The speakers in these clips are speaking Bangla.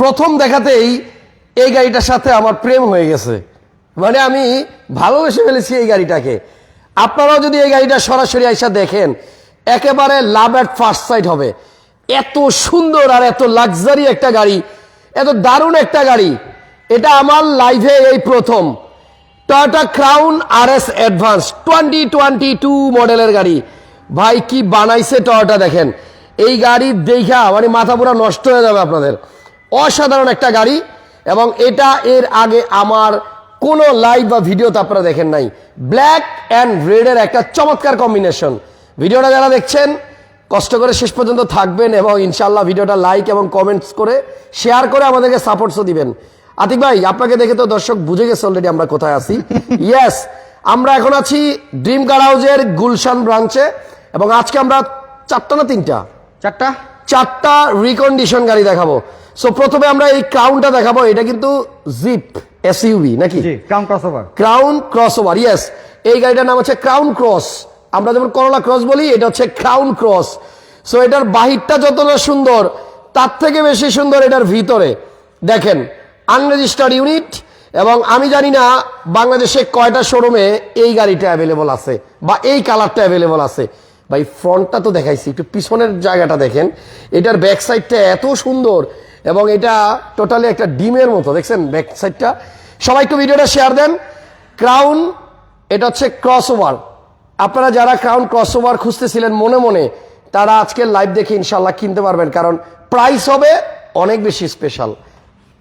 প্রথম দেখাতেই এই গাড়িটার সাথে আমার প্রেম হয়ে গেছে। মানে আমি ভালোবেসে ফেলেছি এই গাড়িটাকে। আপনারাও যদি এই গাড়িটা সরাসরি আইসা দেখেন, একেবারে লাভ অ্যাট ফার্স্ট সাইড হবে। এত সুন্দর আর এত লাক্সারি একটা গাড়ি, এত দারুণ একটা গাড়ি। এটা আমার লাইফে এই প্রথম। Toyota crown R S advance twenty twenty two মডেলের গাড়ি। ভাই, কি বানাইছে টয়োটা দেখেন। এই গাড়ি দেখা মানে মাথা পুরো নষ্ট হয়ে যাবে আপনাদের। অসাধারণ একটা গাড়ি এবং এটা এর আগে আমার কোনো লাইভ বা ভিডিওতে আপনারা দেখেন নাই। ব্ল্যাক অ্যান্ড রেডের একটা চমৎকার কম্বিনেশন। ভিডিওটা যারা দেখছেন কষ্ট করে শেষ পর্যন্ত থাকবেন এবং ইনশাল্লাহ ভিডিওটা লাইক এবং কমেন্টস করে শেয়ার করে আমাদেরকে সাপোর্টসও দিবেন। আতিক ভাই আপনাকে দেখে তো দর্শক বুঝে গেছে অলরেডি আমরা কোথায় আছি। ইয়েস আমরা এখন আছি ড্রিম কার হাউজের গুলশান ব্রাঞ্চে এবং আজকে আমরা চারটা না তিনটা? চারটা? চারটা রিকন্ডিশন গাড়ি দেখাবো। সো প্রথমে আমরা এই ক্রাউনটা দেখাবো। এটা কিন্তু জিপ এসইউভি নাকি? জি crown crossover crown cross over yes এই গাড়িটার নাম হচ্ছে ক্রাউন ক্রস আমরা যেমন করোলা ক্রস বলি এটা হচ্ছে ক্রাউন ক্রস সো এটার বাহিরটা যতটা সুন্দর তার থেকে বেশি সুন্দর এটার ভিতরে। দেখেন আনরেজিস্টার্ড ইউনিট এবং আমি জানি না বাংলাদেশে কয়টা শোরুমে এই গাড়িটা অ্যাভেলেবল আছে বা এই কালারটা অ্যাভেলেবল আছে। ভাই ফ্রন্টটা তো দেখাইছি একটু পিছনের জায়গাটা দেখেন। এটার ব্যাক সাইডটা এত সুন্দর এবং এটা টোটালি একটা ডিমের মতো দেখছেন? ব্যাক সাইডটা সবাই একটু ভিডিওটা শেয়ার দেন। ক্রাউন এটা হচ্ছে ক্রস ওভার আপনারা যারা ক্রাউন ক্রস ওভার খুঁজতেছিলেন মনে মনে তারা আজকের লাইভ দেখে ইনশাল্লাহ কিনতে পারবেন কারণ প্রাইস হবে অনেক বেশি স্পেশাল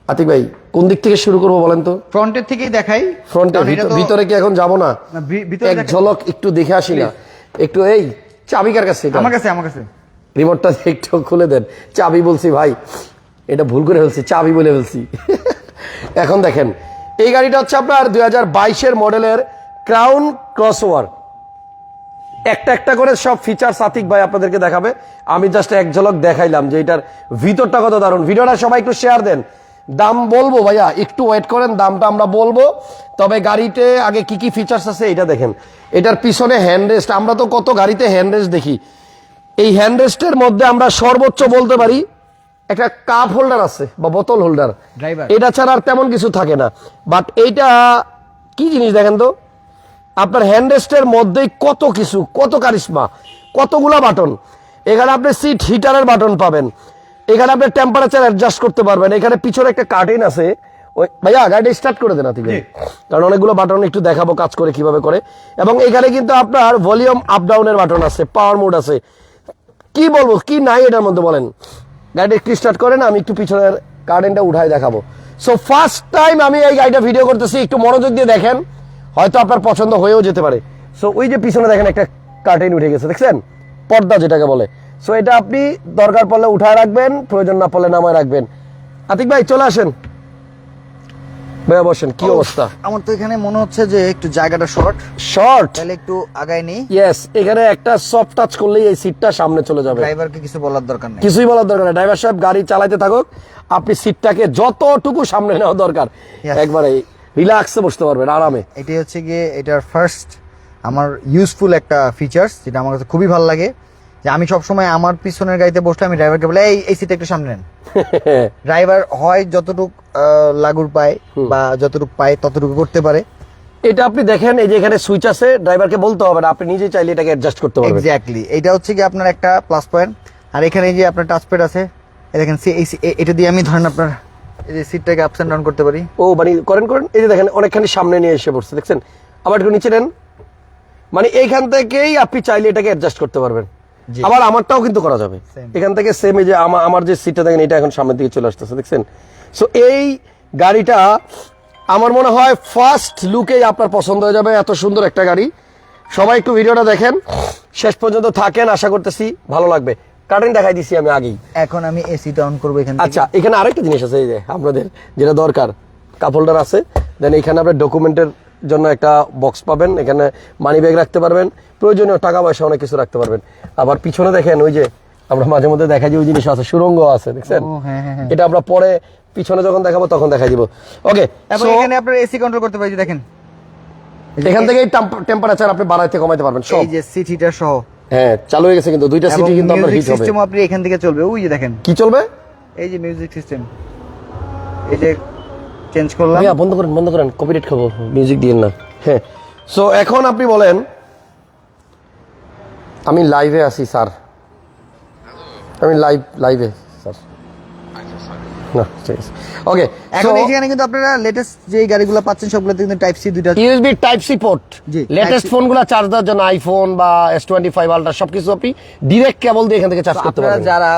আতিক ভাই কোন দিক থেকে শুরু করব বলেন তো? ফ্রন্টের থেকেই দেখাই। ফ্রন্টে ভিতরে কি এখন যাব না? এক ঝলক একটু দেখে আসি না। একটু এই চাবিকার কাছে আমার কাছে আমার কাছে। রিমোটটা একটু খুলে দেন। চাবি বলছি ভাই। এটা ভুল করে ফেলছি, চাবি বলে ফেলছি। এখন দেখেন, এই গাড়িটা হচ্ছে আপনার দুই হাজার বাইশের মডেলের ক্রাউন ক্রসওভার একটা একটা করে সব ফিচার সাতিক ভাই আপনাদেরকে দেখাবে। আমি জাস্ট এক ঝলক দেখাইলাম যে এটার ভিতরটা কত দারুণ। ভিডিওটা সবাই একটু শেয়ার দেন। দাম বলব ভাইয়া, একটু ওয়েট করেন, দামটা আমরা বলব। তবে গাড়িতে আগে কি কি ফিচার্স আছে এটা দেখেন। এটার পিছনে হ্যান্ড রেস্ট আমরা তো কত গাড়িতে হ্যান্ড রেস্ট দেখি। এই হ্যান্ড রেস্টের মধ্যে আমরা সর্বোচ্চ বলতে পারি একটা কাপ হোল্ডার আছে বা বোতল হোল্ডার এটা ছাড়া আর তেমন কিছু থাকে না। বাট এইটা কি জিনিস দেখেন তো? আপনার হ্যান্ড রেস্টের মধ্যেই কত কিছু কত কারিশমা কতগুলা বাটন এখানে আপনি সিট হিটারের বাটন পাবেন। এখানে আপনি টেম্পারেচার অ্যাডজাস্ট করতে পারবেন। এখানে পিছনে একটা কার্টেন আছে। ওই ভাইয়া গাড়িটা স্টার্ট করে দেন আপনি কারণ অনেকগুলো বাটন একটু দেখাবো কাজ করে কীভাবে করে। এবং এখানে কিন্তু আপনার ভলিউম আপ ডাউনের বাটন আছে পাওয়ার মোড আছে। কি বলব কি নাই এটার মধ্যে বলেন? গাড়িটা একটু স্টার্ট করেন, আমি একটু পিছনের কারেন্টটা উঠায় দেখাবো। সো ফার্স্ট টাইম আমি এই গাড়িটা ভিডিও করতেছি, একটু মনোযোগ দিয়ে দেখেন, হয়তো আপনার পছন্দ হয়েও যেতে পারে। সো ওই যে পিছনে দেখেন একটা কার্টেন উঠে গেছে, দেখছেন? পর্দা যেটাকে বলে। সো এটা আপনি দরকার পড়লে উঠায় রাখবেন, প্রয়োজন না পড়লে নামায় রাখবেন। আতিক ভাই, চলে আসেন। ভাইয়া বসেন কি অবস্থা? আমার তো এখানে মনে হচ্ছে যে একটু জায়গাটা শর্ট। শর্ট? তাহলে একটু আগায় নেই। ইয়েস এখানে একটা সফট টাচ করলেই এই সিটটা সামনে চলে যাবে। ড্রাইভারকে কিছু বলার দরকার নেই। কিছুই বলার দরকার নেই। ড্রাইভার সাহেব গাড়ি চালাতে থাকুক। আপনি সিটটাকে যতটুকু সামনে নেওয়া দরকার. একবারে রিল্যাক্সে বসতে পারবেন আরামে। এটাই হচ্ছে গিয়ে এটার ফার্স্ট আমার ইউজফুল একটা ফিচার্স যেটা আমার কাছে খুবই ভালো লাগে। যে আমি সবসময় আমার পিছনের গাড়িতে বসলে আমি ড্রাইভারকে বলে এই এই সিটটা একটু সামনে নেন। ড্রাইভার হয় যতটুক লাগুর পায় বা যতটুক পায় ততটুকু করতে পারে। এটা আপনি দেখেন এই যে এখানে সুইচ আছে ড্রাইভারকে বলতে হবে না আপনি নিজে চাইলে এটাকে অ্যাডজাস্ট করতে পারবেন। এক্স্যাক্টলি এটা হচ্ছে কি আপনার একটা প্লাস পয়েন্ট আর এখানে এই যে আপনার টাচপ্যাড আছে এই দেখেন এটা দিয়ে আমি ধরেন আপনার এই যে সিটটাকে আপস এন্ড ডাউন করতে পারি। ও মানে করেন করেন এই যে দেখেন অনেকখানি সামনে নিয়ে এসে পড়ছে দেখছেন? আবার একটু নিচে নেন। মানে এইখান থেকেই আপনি চাইলে এটাকে অ্যাডজাস্ট করতে পারবেন। আবার আমারটাও কিন্তু করা যাবে। এখান থেকে সেম এই যে আমা- আমার যে সিটটা দেখেন এটা এখন সামনের দিকে চলে আসতেছে দেখছেন? সো এই গাড়িটা আমার মনে হয় ফার্স্ট লুকেই আপনার পছন্দ হয়ে যাবে এত সুন্দর একটা গাড়ি। সবাই একটু ভিডিওটা দেখেন। শেষ পর্যন্ত থাকেন আশা করতেছি ভালো লাগবে। কারেন্ট দেখাই দিছি আমি আগেই। এখন আমি এসিটা অন করব এখানে আচ্ছা এখানে আরেকটা জিনিস আছে এই যে আপনাদের যেটা দরকার। কাপ হোল্ডার আছে। দেন এখানে আপনার ডকুমেন্টের জন্য একটা বক্স পাবেন এখানে মানি ব্যাগ রাখতে পারবেন প্রয়োজনীয় টাকা পয়সা অনেক কিছু রাখতে পারবেন। আবার পিছনে দেখেন ওই যে আমরা মাঝে মধ্যে দেখা যায় ওই জিনিস আছে সুরঙ্গ আছে দেখছেন? হ্যাঁ, হ্যাঁ, হ্যাঁ। এটা আমরা পরে পিছনে যখন দেখাবো তখন দেখাই দিব। ওকে এখানে আপনার এসি কন্ট্রোল করতে পারি দেখেন। এখান থেকে টেম্পারেচার আপনি বাড়াইতে কমাইতে পারবেন সব। এই যে সিট হিটার সহ। হ্যাঁ চালু হয়ে গেছে কিন্তু দুইটা সিটি কিন্তু আপনার হিট হবে। সিস্টেম আপনি এখান থেকে চলবে ওই যে দেখেন। কি চলবে? এই যে মিউজিক সিস্টেম এই যে চেঞ্জ করলাম। ভাইয়া বন্ধ করেন বন্ধ করেন কপিরাইট খাব মিউজিক দিয়েন না। হ্যাঁ। সো এখন আপনি বলেন আমি লাইভে আছি স্যার। আমি লাইভ লাইভে স্যার। না ঠিক আছে। ওকে এখন এখানে কিন্তু আপনারা লেটেস্ট যে গাড়িগুলো পাচ্ছেন সবগুলোতে কিন্তু টাইপ সি দুইটা ইউএসবি টাইপ সি পোর্ট জি, লেটেস্ট ফোনগুলো চার্জ দেওয়ার জন্য আইফোন বা এস টোয়েন্টি ফাইভ আলট্রা সবকিছু আপনি ডিরেক্ট কেবল দিয়ে এখান থেকে চার্জ করতে পারবেন। যারা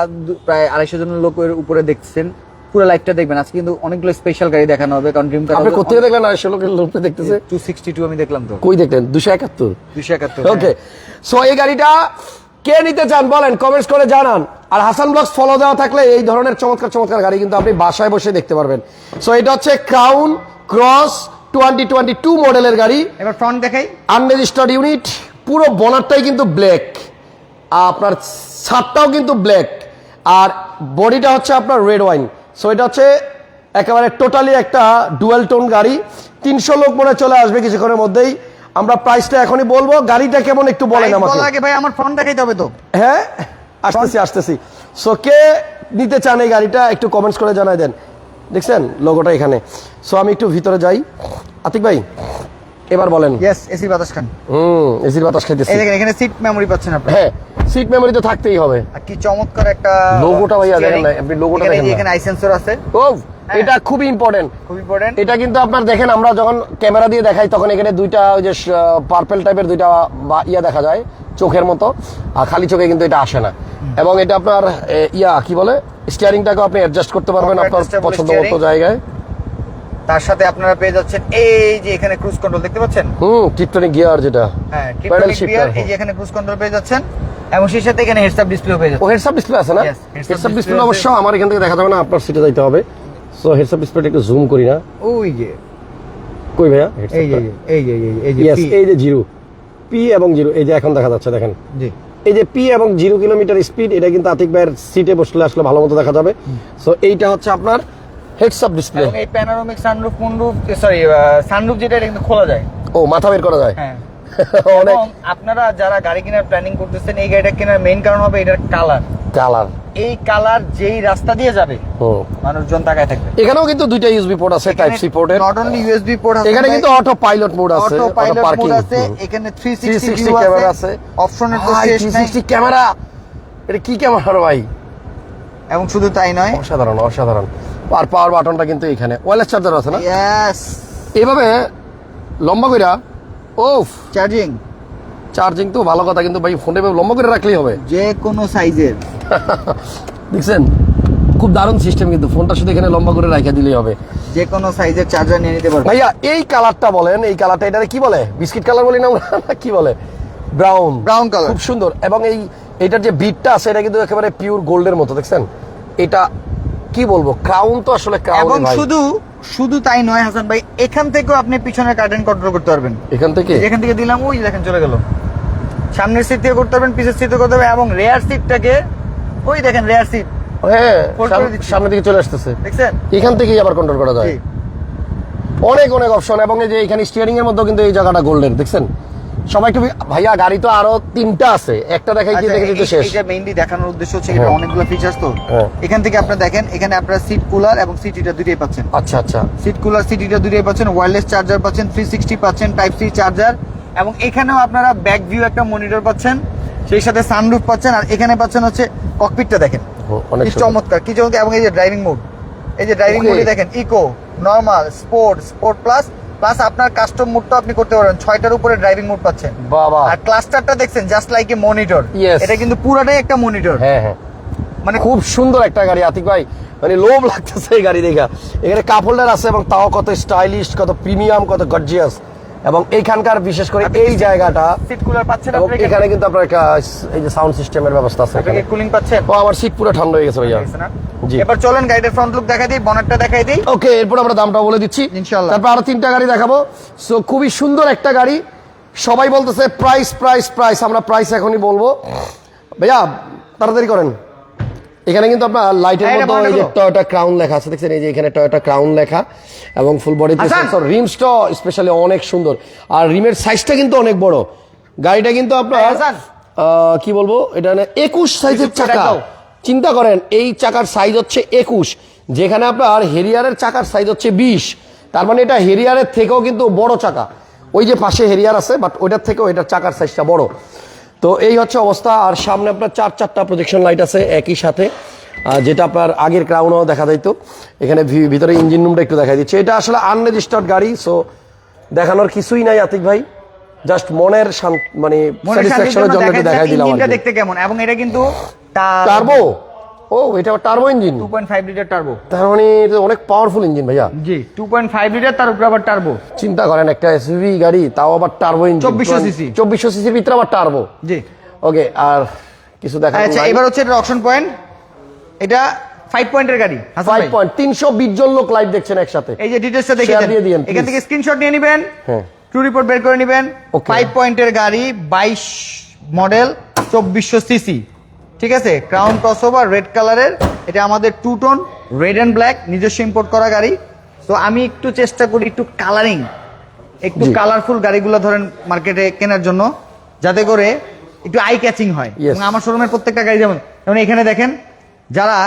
প্রায় আড়াইশো জন লোকের উপরে দেখছেন পুরো লাইভটা দেখবেন। আজকে কিন্তু অনেকগুলো স্পেশাল গাড়ি দেখানো হবে কারণ ড্রিম কার আপনি কোথেকে দেখলেন? আড়াইশো লোকের লোকটা দেখতেছে। টু সিক্সটি টু আমি দেখলাম তো। কই দেখলেন? দুশো একাত্তর। দুশো একাত্তর ওকে সো এই গাড়িটা কে নিতে চান বলেন? কমেন্টস করে জানান। আর হাসান ব্লগস ফলো দেওয়া থাকলে এই ধরনের চমৎকার চমৎকার গাড়ি কিন্তু আপনি বাসায় বসে দেখতে পারবেন। সো এটা হচ্ছে crown cross twenty twenty two মডেলের গাড়ি। এবার ফ্রন্ট দেখাই। আনরেজিস্টার্ড ইউনিট পুরো বনারটাই কিন্তু ব্ল্যাক আপনার ছাদটাও কিন্তু ব্ল্যাক আর বডিটা হচ্ছে আপনার রেড ওয়াইন সো এটা হচ্ছে একেবারে টোটালি একটা ডুয়েল টোন গাড়ি। তিনশো লোক মনে চলে আসবে কিছুক্ষণের মধ্যেই। আমরা প্রাইসটা এখনই বলব। গাড়িটা কেমন একটু বলেন আমাকে। আগে ভাই আমার ফোন দেখাইতে হবে তো। হ্যাঁ? আসতেছি আসতেছি। সো কে নিতে চান এই গাড়িটা একটু কমেন্টস করে জানাই দেন। দেখছেন? লোগোটা এখানে। সো আমি একটু ভিতরে যাই। আতিক ভাই এবার বলেন। ইয়েস এসি বাতাস খান। হুম এসির বাতাস খাইতেছি। এই দেখেন এখানে সিট মেমোরি পাচ্ছেন আপনি হ্যাঁ সিট মেমোরি তো থাকতেই হবে। আর কি চমৎকার একটা লোগোটা ভাইয়া দেখেন না, আপনি লোগোটা দেখেন। এখানে আই সেন্সর আছে। ও এটা খুবই ইম্পর্টেন্ট খুব ইম্পর্টেন্ট এটা কিন্তু আপনার দেখেন আমরা যখন ক্যামেরা দিয়ে দেখাই তখন এখানে দুইটা ওই যে পার্পেল টাইপের দুইটা বা ইয়া দেখা যায় চোখের মতো। আর খালি চোখে কিন্তু এটা আসে না। এবং এটা আপনার ইয়া কি বলে? স্টিয়ারিংটাকে আপনি অ্যাডজাস্ট করতে পারবেন আপনার পছন্দ মতো জায়গায়। তার সাথে আপনারা পেয়ে যাচ্ছেন এই যে এখানে ক্রুজ কন্ট্রোল দেখতে পাচ্ছেন? হুম টিপটনিক গিয়ার যেটা। হ্যাঁ shifter, গিয়ার এই যে এখানে ক্রুজ কন্ট্রোল পেয়ে যাচ্ছেন এবং সেই সাথে এখানে হেডস আপ ডিসপ্লে পেয়ে ও যাচ্ছেন। হেডসআপ ডিসপ্লে আছে না? হেডসআপ ডিসপ্লে অবশ্য আমার এখান থেকে দেখা যাবে না আপনার সিটে যাইতে হবে। সো হেডসআপ ডিসপ্লেটা একটু জুম করি না। ওই যে। কই ভাইয়া? এই যে এই যে এই যে ইয়েস এই যে জিরো। পি এবং জিরো এই যে এখন দেখা যাচ্ছে দেখেন। জি। এই যে পি এবং জিরো কিলোমিটার স্পিড এটা কিন্তু আতিক ভাইয়ের সিটে বসলে আসলে ভালো মতো দেখা যাবে। সো এইটা হচ্ছে আপনার হেডসআপ ডিসপ্লে এবং এই panoramic sunroof moonroof sorry sunroof যেটা এটা কিন্তু খোলা যায়। ও মাথা বের করা যায়? হ্যাঁ। অনেক আপনারা যারা গাড়ি কেনার প্ল্যানিং করতেছেন এই গাড়িটা কেনার মেইন কারণ হবে এটার কালার কালার এই কালার যেই রাস্তা দিয়ে যাবে মানুষজন তাকায় থাকবে। এখানেও কিন্তু দুইটা ইউএসবি পোর্ট আছে টাইপ সি পোর্টের নট অনলি ইউএসবি পোর্ট আছে এখানে কিন্তু অটো পাইলট মোড আছে অটো পাইলট মোড আছে এখানে 360 360 ভিউ ক্যামেরা আছে আছে। অপশনের তো শেষ নাই। 360 ক্যামেরা এটা কি ক্যামেরা ভাই? এবং শুধু তাই নয় অসাধারণ অসাধারণ। আর পাওয়ার বাটনটা কিন্তু এখানে ওয়্যারলেস চার্জার আছে না? এভাবে লম্বা কইরা ওফ চার্জিং চার্জিং তো ভালো কথা কিন্তু ভাই ফোনে লম্বা করে রাখলেই হবে। যে কোনো সাইজের দেখছেন খুব দারুণ সিস্টেম কিন্তু ফোনটা শুধু এখানে লম্বা করে রাখা দিলেই হবে। যে কোনো সাইজের চার্জার নিয়ে নিতে পারবে ভাইয়া এই কালারটা বলেন এই কালারটা এটা কি বলে? বিস্কিট কালার বলি না আমরা? না কি বলে? ব্রাউন ব্রাউন কালার খুব সুন্দর। এবং এই এটার যে বিটটা আছে এটা কিন্তু একেবারে পিওর গোল্ডের মতো দেখছেন? এটা কি বলব? ক্রাউন তো আসলে ক্রাউন এবং শুধু শুধু তাই নয় হাসান ভাই এখান থেকেও আপনি পিছনের কার্টেন কন্ট্রোল করতে পারবেন। এখান থেকে? এখান থেকে দিলাম ওই দেখেন চলে গেল। সামনের সিট থেকে করতে পারবেন পিছের সিট করতে পারবেন এবং রেয়ার সিটটাকে ওই দেখেন রেয়ার সিট হ্যাঁ। সামনের দিকে চলে আসতেছে। দেখছেন? এখান থেকেই আবার কন্ট্রোল করা যায়। অনেক অনেক অপশন এবং এই যে এখানে স্টিয়ারিং এর মধ্যেও কিন্তু এই জায়গাটা গোল্ডের দেখছেন? সবাই একটু ভাইয়া গাড়ি তো আরও তিনটা আছে। একটা দেখাই কি আচ্ছা, দেখে দিতে শেষ। এইটা মেইনলি দেখানোর উদ্দেশ্য হচ্ছে এটা হ্যাঁ। অনেকগুলো ফিচার্স তো। হ্যাঁ। এখান থেকে আপনারা দেখেন এখানে আপনারা সিট কুলার এবং সিট হিটার দুটোই পাচ্ছেন। আচ্ছা আচ্ছা। সিট কুলার সিট হিটার দুটোই পাচ্ছেন ওয়্যারলেস চার্জার পাচ্ছেন থ্রি সিক্সটি পাচ্ছেন টাইপ সি চার্জার এবং এখানেও আপনারা ব্যাক ভিউ একটা মনিটর পাচ্ছেন সেই সাথে সানরুফ পাচ্ছেন আর এখানে পাচ্ছেন হচ্ছে ককপিটটা দেখেন। অনেক কি চমৎকার কি চমৎকার এবং এই যে ড্রাইভিং মোড এই যে ড্রাইভিং. মোডে দেখেন eco normal sport sport plus plus আপনার কাস্টম মোডটা আপনি করতে পারবেন। ছয়টার উপরে ড্রাইভিং মোড পাচ্ছেন। বাবা। আর ক্লাস্টারটা দেখছেন জাস্ট লাইক এ মনিটর. এটা কিন্তু পুরাটাই একটা মনিটর হ্যাঁ হ্যাঁ। মানে খুব সুন্দর একটা গাড়ি আতিক ভাই। মানে লোভ লাগতেছে এই গাড়ি দেখা। এখানে কাপ হোল্ডার আছে এবং তাও কত স্টাইলিশ কত প্রিমিয়াম কত গর্জিয়াস এবং এইখানকার বিশেষ করে এই জায়গাটা সিট কুলার পাচ্ছেন এবং এখানে? কিন্তু আপনার একটা এই যে সাউন্ড সিস্টেমের ব্যবস্থা আছে এখানে। কুলিং পাচ্ছেন? ও আমার সিট পুরো ঠান্ডা হয়ে গেছে ভাইয়া? জি। এবার চলেন গাড়ির ফ্রন্ট লুক দেখাই দিই বনেটটা দেখাই দিই। ওকে এরপর আমরা দামটা বলে দিচ্ছি। ইনশাল্লাহ। তারপর আরও তিনটা গাড়ি দেখাবো। সো খুবই সুন্দর একটা গাড়ি। সবাই বলতেছে প্রাইস প্রাইস প্রাইস আমরা প্রাইস এখনই বলব। ভাইয়া তাড়াতাড়ি করেন। এখানে কিন্তু আপনার লাইটের মধ্যে এই যে। টয়োটা ক্রাউন লেখা আছে দেখছেন? এই যে এখানে টয়োটা ক্রাউন লেখা এবং ফুল বডি সেন্সর রিমসটা স্পেশালি অনেক সুন্দর। আর রিমের সাইজটা কিন্তু অনেক বড়। গাড়িটা কিন্তু আপনার কি বলব? এটা একুশ সাইজের চাকা। চিন্তা করেন এই চাকার সাইজ হচ্ছে একুশ। যেখানে আপনার হেরিয়ারের চাকার সাইজ হচ্ছে বিশ। তার মানে এটা হেরিয়ারের থেকেও কিন্তু বড় চাকা। ওই যে পাশে হেরিয়ার আছে বাট ওইটার থেকেও এটার চাকার সাইজটা বড়। তো এই হচ্ছে অবস্থা আর সামনে আপনার চার চারটা প্রজেকশন লাইট আছে একই সাথে যেটা আপনার আগের ক্রাউনও দেখা যাইতো। এখানে ভি- ভিতরে ইঞ্জিন রুমটা একটু দেখা দিচ্ছে। এটা আসলে আনরেজিস্টার্ড গাড়ি সো দেখানোর কিছুই নাই আতিক ভাই। জাস্ট মনের মানে স্যাটিসফ্যাকশনের জন্য একটু দেখাই দিলাম দেখতে কেমন? এবং এটা কিন্তু টার্বো ও এটা turbo engine two point five litre turbo তার মানে এটা অনেক পাওয়ারফুল ইঞ্জিন ভাইয়া। জি টু পয়েন্ট ফাইভ লিটার তার উপরে আবার টার্বো চিন্তা করেন একটা এসইভি গাড়ি তাও আবার টার্বো ইঞ্জিন 2400 cc চব্বিশশো সিসির ভিতরে আবার টার্বো জি। ওকে আর কিছু দেখা আচ্ছা এবার হচ্ছে এটা অপশন পয়েন্ট এটা ফাইভ পয়েন্টের গাড়ি ফাইভ। পয়েন্ট তিনশো বিশ জন লোক লাইভ দেখছেন একসাথে। এই যে ডিটেলসটা দেখে দিয়ে দিয়েন, এখান থেকে স্ক্রিনশট নিয়ে নেবেন হ্যাঁ। ট্রু রিপোর্ট বের করে নেবেন. ফাইভ পয়েন্টের গাড়ি বাইশ মডেল চব্বিশশো সিসি ঠিক আছে? ক্রাউন ক্রস ওভার রেড কালারের এটা আমাদের two tone red and black নিজস্ব ইম্পোর্ট করা গাড়ি। তো আমি একটু চেষ্টা করি একটু কালারিং একটু কালারফুল গাড়িগুলো ধরেন মার্কেটে কেনার জন্য যাতে করে একটু আই ক্যাচিং হয় আমার শোরুমের প্রত্যেকটা গাড়ি যেমন যেমন এখানে দেখেন যারা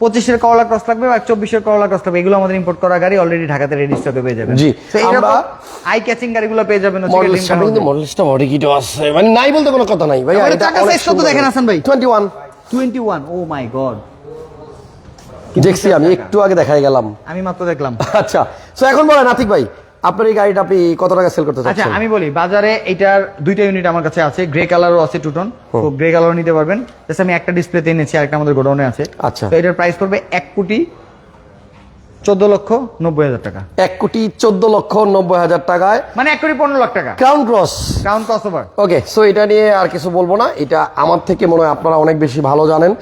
পঁচিশের করলা ক্রস লাগবে বা চব্বিশের করলা ক্রস লাগবে এগুলো আমাদের ইম্পোর্ট করা গাড়ি অলরেডি ঢাকাতে রেডি স্টকে পেয়ে যাবেন। জি, আমরা- আই ক্যাচিং গাড়িগুলো পেয়ে যাবেন মডেল সামনে কিন্তু কিটও আছে। মানে নাই বলতে কোনো কথা নাই ভাই। আমাদের টাকা কত দেখেন আছেন ভাই? Twenty one twenty one oh my god দেখছি আমি একটু আগে দেখাই গেলাম। আমি মাত্র দেখলাম। আচ্ছা তো এখন বলেন আতিক ভাই আপনার এই গাড়িটা আপনি কত টাকা সেল করতে আচ্ছা আমি বলি বাজারে এটার দুইটা ইউনিট আমার কাছে আছে গ্রে কালারও আছে টুটন তো গ্রে কালারও নিতে পারবেন। জাস্ট আমি একটা ডিসপ্লেতে এনেছি আরেকটা আমাদের গোডাউনে আছে। আচ্ছা। তো এটার প্রাইস পড়বে এক কোটি চোদ্দ লক্ষ নব্বই হাজার টাকা। এক কোটি চোদ্দ লক্ষ নব্বই হাজার টাকায় মানে এক কোটি পনেরো লাখ টাকা। Crown cross crown crossover okay so এটা নিয়ে আর কিছু বলব না। এটা আমার থেকে মনে হয় আপনারা অনেক বেশি ভালো জানেন।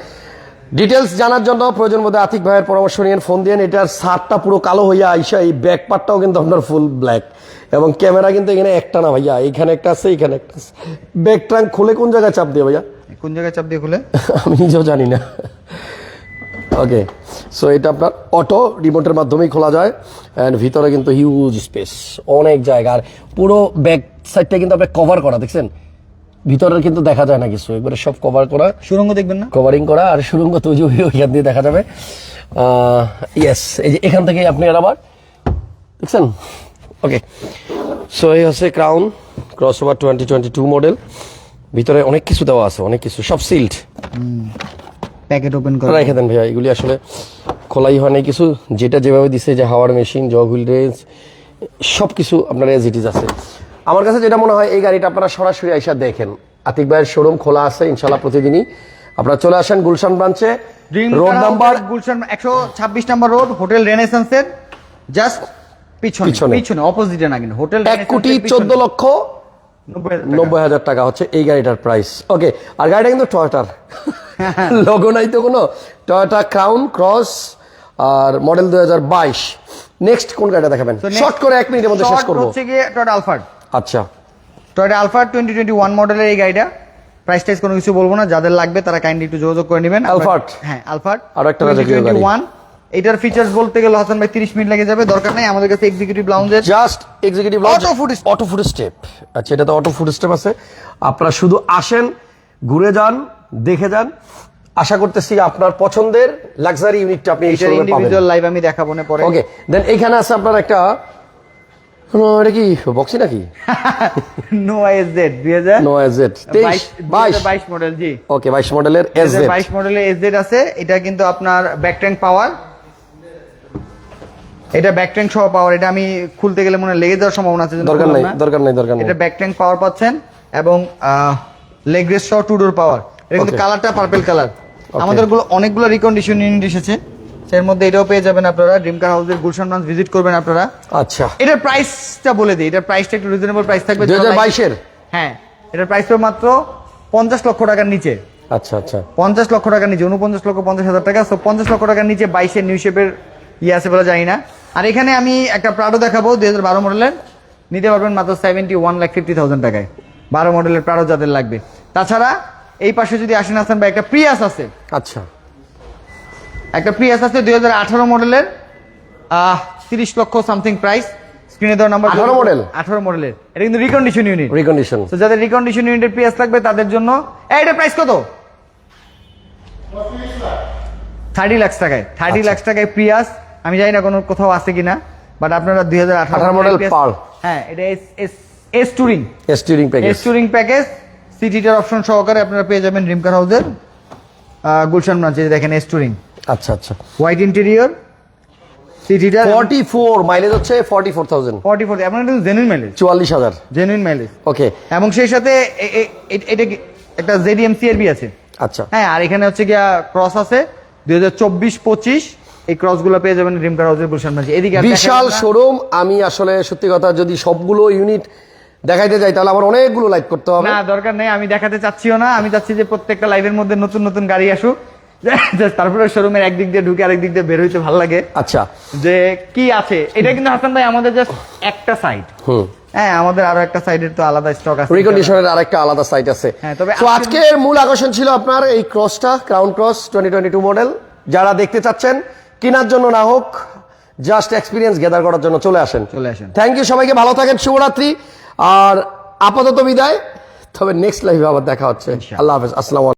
ডিটেলস জানার জন্য প্রয়োজন মধ্যে আতিক ভাইয়ের পরামর্শ নিয়ে ফোন দিয়ে এটার সারটা পুরো কালো হইয়া আইসা এই ব্যাক পার্টটাও কিন্তু আপনার ফুল ব্ল্যাক এবং ক্যামেরা কিন্তু এখানে একটা না ভাইয়া এখানে একটা আছে এখানে একটা আছে। ব্যাক ট্রাঙ্ক খুলে কোন জায়গায় চাপ দিয়ে ভাইয়া? কোন জায়গায় চাপ দিয়ে খুলে? আমি নিজেও জানি না। ওকে সো এটা আপনার অটো রিমোটের মাধ্যমেই খোলা যায়। অ্যান্ড ভিতরে কিন্তু হিউজ স্পেস অনেক জায়গা। আর পুরো ব্যাক সাইডটা কিন্তু আপনার কভার করা দেখছেন? ভিতরে কিন্তু দেখা যায় না কিছু। একবারে সব কভার করা। সুরঙ্গ দেখবেন না? কভারিং করা আর সুরঙ্গ তৈরি হয়ে ওইখান দিয়ে দেখা যাবে। ইয়েস এই যে এখান থেকে আপনি আর আবার দেখছেন? ওকে সো এই হচ্ছে crown crossover twenty twenty two model ভিতরে অনেক কিছু দেওয়া আছে অনেক কিছু। সব সিল্ড প্যাকেট ওপেন করা। রেখে দেন ভাইয়া এগুলি আসলে খোলাই হয় না কিছু। যেটা যেভাবে দিছে যে হাওয়ার মেশিন জগ হুইল রেঞ্জ সব কিছু আপনার এজ ইট ইজ আছে। আমার কাছে যেটা মনে হয় এই গাড়িটা আপনারা সরাসরি আইসা দেখেন। আতিক ভাইয়ের শোরুম খোলা আছে ইনশাল্লাহ প্রতিদিনই। আপনারা চলে আসেন গুলশান ব্রাঞ্চে রোড নাম্বার গুলশান একশো ছাব্বিশ নাম্বার রোড হোটেল রেনেসান্সের জাস্ট পিছনে পিছনে। অপোজিটে না কিন্তু হোটেল এক কোটি চোদ্দ লক্ষ নব্বই হাজার টাকা। হচ্ছে এই গাড়িটার প্রাইস ওকে আর গাড়িটা কিন্তু টয়টার লোগো নাই তো কোনো। টয়টা ক্রাউন ক্রস আর মডেল দুই হাজার বাইশ। নেক্সট কোন গাড়িটা দেখাবেন? শর্ট করে এক মিনিটের মধ্যে শেষ করব। হচ্ছে গিয়ে টয়টা আলফার্ড আচ্ছা। তো এটা আলফার্ড টোয়েন্টি টোয়েন্টি ওয়ান মডেলের এই গাড়িটা। প্রাইস টাইস কোনো কিছু বলব না যাদের লাগবে তারা কাইন্ডলি একটু যোগাযোগ করে নেবেন। Alphard? হ্যাঁ আলফার্ড আরও একটা ওয়ান এটার ফিচার্স বলতে গেলে হাসান ভাই তিরিশ মিনিট লেগে যাবে দরকার নাই আমাদের কাছে executive লাউঞ্জের just executive Auto foot step. Auto foot step আচ্ছা এটাতে অটো ফুড স্টেপ আছে। আপনারা শুধু আসেন ঘুরে যান দেখে যান। আশা করতেছি আপনার পছন্দের লাক্সারি ইউনিটটা আপনি এই শোরুমে পাবেন। ইন্ডিভিজুয়াল লাইভ আমি দেখাবো না পরে। ওকে দেন এইখানে আছে আপনার একটা এটা কি বক্সি নাকি? এস জেড দুই হাজার নো এস জেড তেইশ বাইশ বাইশ। মডেল জি। ওকে বাইশ মডেলের এস জেড বাইশ মডেলের এস জেড আছে এটা কিন্তু আপনার ব্যাক ট্যাঙ্ক পাওয়ার এটা ব্যাক ট্যাঙ্ক সহ পাওয়ার এটা আমি খুলতে গেলে মনে হয় লেগে যাওয়ার সম্ভাবনা আছে দরকার নাই দরকার নাই দরকার নাই। এটা ব্যাক ট্যাঙ্ক পাওয়ার পাচ্ছেন এবং লেগ রেস্ট সহ টু ডোর পাওয়ার এটা কিন্তু কালারটা পার্পল কালার আমাদেরগুলো অনেকগুলো রিকন্ডিশন ইউনিট এসেছে। এর মধ্যে এটাও পেয়ে যাবেন আপনারা ড্রিম কার হাউসের গুলশান ব্রাঞ্চ ভিজিট করবেন আপনারা। আচ্ছা। এটার প্রাইসটা বলে দিই এটার প্রাইসটা একটু রিজনেবল প্রাইস থাকবে। দুই হাজার বাইশের? হ্যাঁ এটার প্রাইস পড়বে মাত্র পঞ্চাশ লক্ষ টাকার নিচে। আচ্ছা আচ্ছা। পঞ্চাশ লক্ষ টাকার নিচে উনপঞ্চাশ লক্ষ পঞ্চাশ হাজার টাকা সো পঞ্চাশ লক্ষ টাকার নিচে বাইশের নিউ শেপের ইয়ে আছে বলা জানি না। আর এখানে আমি একটা প্রাডো দেখাবো দুই হাজার বারো মডেলের নিতে পারবেন মাত্র seventy one lakh fifty thousand টাকায়। বারো মডেলের প্রাডো যাদের লাগবে। তাছাড়া এই পাশে যদি আসেন আসেন বা একটা প্রিয়াস আছে। আচ্ছা। একটা প্রিয়াস আছে দুই হাজার আঠারো মডেলের তিরিশ লক্ষ সামথিং প্রাইস স্ক্রিনে দেওয়ার নাম্বার 18 model? আঠারো মডেলের। এটা কিন্তু রিকন্ডিশন ইউনিট রিকন্ডিশন তো যাদের রিকন্ডিশন ইউনিটের পিএস লাগবে তাদের জন্য এটা প্রাইস কত? থার্টি লাখ টাকায়। থার্টি আচ্ছা। লাখ টাকায় প্রিয়াস আমি জানি না কোনো কোথাও আছে কিনা বাট আপনারা দুই হাজার 18 model Pearl। হ্যাঁ এটা S S S touring steering package S touring package সিটিটার option সহকারে আপনারা পেয়ে যাবেন ড্রিম কার হাউসের আহ, গুলশান ব্রাঞ্চে দেখেন এস টুরিং আচ্ছা আচ্ছা। White interior forty four mileage হচ্ছে forty four thousand forty four genuine mileage চুয়াল্লিশ হাজার। জেনুইন মাইলেজ ওকে এবং সেই সাথে এটা একটা জেডিএম সিআরবি আছে। আচ্ছা। হ্যাঁ আর এখানে হচ্ছে গিয়া ক্রস আছে। দুই হাজার চব্বিশ পঁচিশ এই ক্রসগুলো পেয়ে যাবেন ড্রিম কার হাউসের গুলশান ব্রাঞ্চে এদিকে বিশাল শোরুম আমি আসলে সত্যি কথা যদি সবগুলো ইউনিট দেখাইতে যাই তাহলে আমার অনেকগুলো লাইভ করতে হবে। না দরকার নেই আমি দেখাতে চাচ্ছিও না। আমি চাচ্ছি যে প্রত্যেকটা লাইভের মধ্যে নতুন নতুন গাড়ি আসুক। তারপরে শোরুমের একদিক দিয়ে ঢুকে আরেক দিক দিয়ে বের হইতে ভালো লাগে। আচ্ছা। যে কি আছে? এটা কিন্তু হাসান ভাই আমাদের জাস্ট একটা সাইড হুম। হ্যাঁ আমাদের আরও একটা সাইডের তো আলাদা স্টক আছে। রিকন্ডিশনের আরেকটা আলাদা সাইট আছে। হ্যাঁ, তবে তো আজকের মূল আকর্ষণ ছিল আপনার এই ক্রসটা crown cross twenty twenty two model যারা দেখতে চাচ্ছেন কেনার জন্য না হোক জাস্ট এক্সপিরিয়েন্স গেদার করার জন্য চলে আসেন। চলে আসেন। থ্যাংক ইউ সবাইকে ভালো থাকেন শুভরাত্রি। আর আপাতত বিদায় তবে নেক্সট লাইভে আবার দেখা হচ্ছে। আল্লাহ হাফেজ আসসালাম